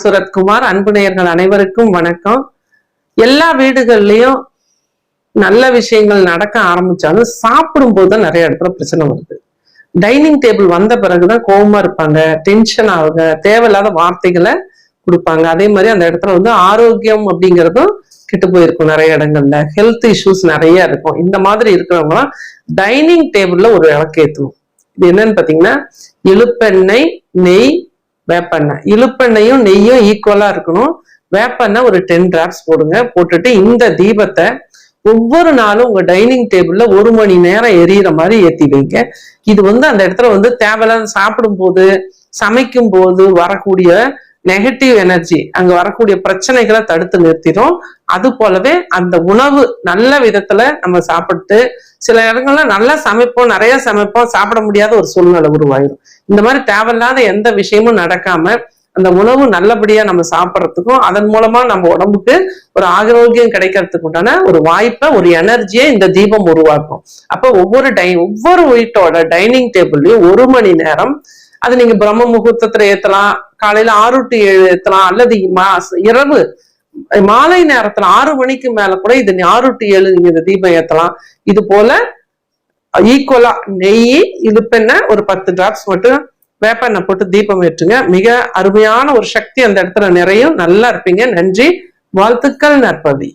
சுரத்குமார் அன்பு நேயர்கள் அனைவருக்கும் வணக்கம். எல்லா வீடுகள்லயும் நல்ல விஷயங்கள் நடக்க ஆரம்பிச்சாலும் சாப்பிடும் போது தான் நிறைய இடத்துல பிரச்சனை வருது. டைனிங் டேபிள் வந்த பிறகுதான் கோவமா இருப்பாங்க டென்ஷன் ஆகுங்க தேவையில்லாத வார்த்தைகளை கொடுப்பாங்க. அதே மாதிரி அந்த இடத்துல வந்து ஆரோக்கியம் அப்படிங்கிறதும் கெட்டு போயிருக்கும் நிறைய இடங்கள்ல. ஹெல்த் இஷ்யூஸ் நிறைய இருக்கும். இந்த மாதிரி இருக்கிறவங்களாம் டைனிங் டேபிள்ல ஒரு விளக்கு இது என்னன்னு பாத்தீங்கன்னா இழுப்பெண்ணெய் நெய் வேப்பெண்ணெய். இழுப்பெண்ணையும் நெய்யும் ஈக்குவலா இருக்கணும். வேப்பெண்ணெய் ஒரு டென் டிராப்ஸ் போடுங்க. போட்டுட்டு இந்த தீபத்தை ஒவ்வொரு நாளும் உங்க டைனிங் டேபிள்ல ஒரு மணி நேரம் எரியிற மாதிரி ஏத்தி வைங்க. இது வந்து அந்த இடத்துல வந்து தேவையில்லாத சாப்பிடும் போது சமைக்கும் போது வரக்கூடிய நெகட்டிவ் எனர்ஜி அங்க வரக்கூடிய பிரச்சனைகளை தடுத்து நிறுத்திடும். அது போலவே அந்த உணவு நல்ல விதத்துல நம்ம சாப்பிட்டு சில இடங்கள்ல நல்லா சமைப்போம் நிறைய சமைப்போம் சாப்பிட முடியாத ஒரு சூழ்நிலை உருவாயிடும் இந்த மாதிரி தேவையில்லாத எந்த விஷயமும் நடக்காம அந்த உணவு நல்லபடியா நம்ம சாப்பிட்றதுக்கும் அதன் மூலமா நம்ம உடம்புக்கு ஒரு ஆரோக்கியம் கிடைக்கிறதுக்கு உண்டான ஒரு வாய்ப்பை ஒரு எனர்ஜியை இந்த தீபம் உருவாக்கும். அப்ப ஒவ்வொரு டை ஒவ்வொரு வீட்டோட டைனிங் டேபிள்லயும் ஒரு மணி நேரம் அது நீங்க பிரம்ம முகூர்த்தத்துல ஏத்தலாம் காலையில ஆறு டு ஏழு ஏத்தலாம் அல்லது மா- இரவு மாலை நேரத்துல ஆறு மணிக்கு மேல கூட இது ஆறு டு ஏழு நீங்க இந்த தீபம் ஏத்தலாம். இது போல ஈக்குவலா நெய் இழுப்பெண்ணெய் ஒரு பத்து டிராப்ஸ் மட்டும் வேப்பெண்ணெய் போட்டு தீபம் ஏற்றுங்க. மிக அருமையான ஒரு சக்தி அந்த இடத்துல நிறையும் நல்லா இருப்பீங்க. நன்றி. வாழ்த்துக்கள் நற்பவி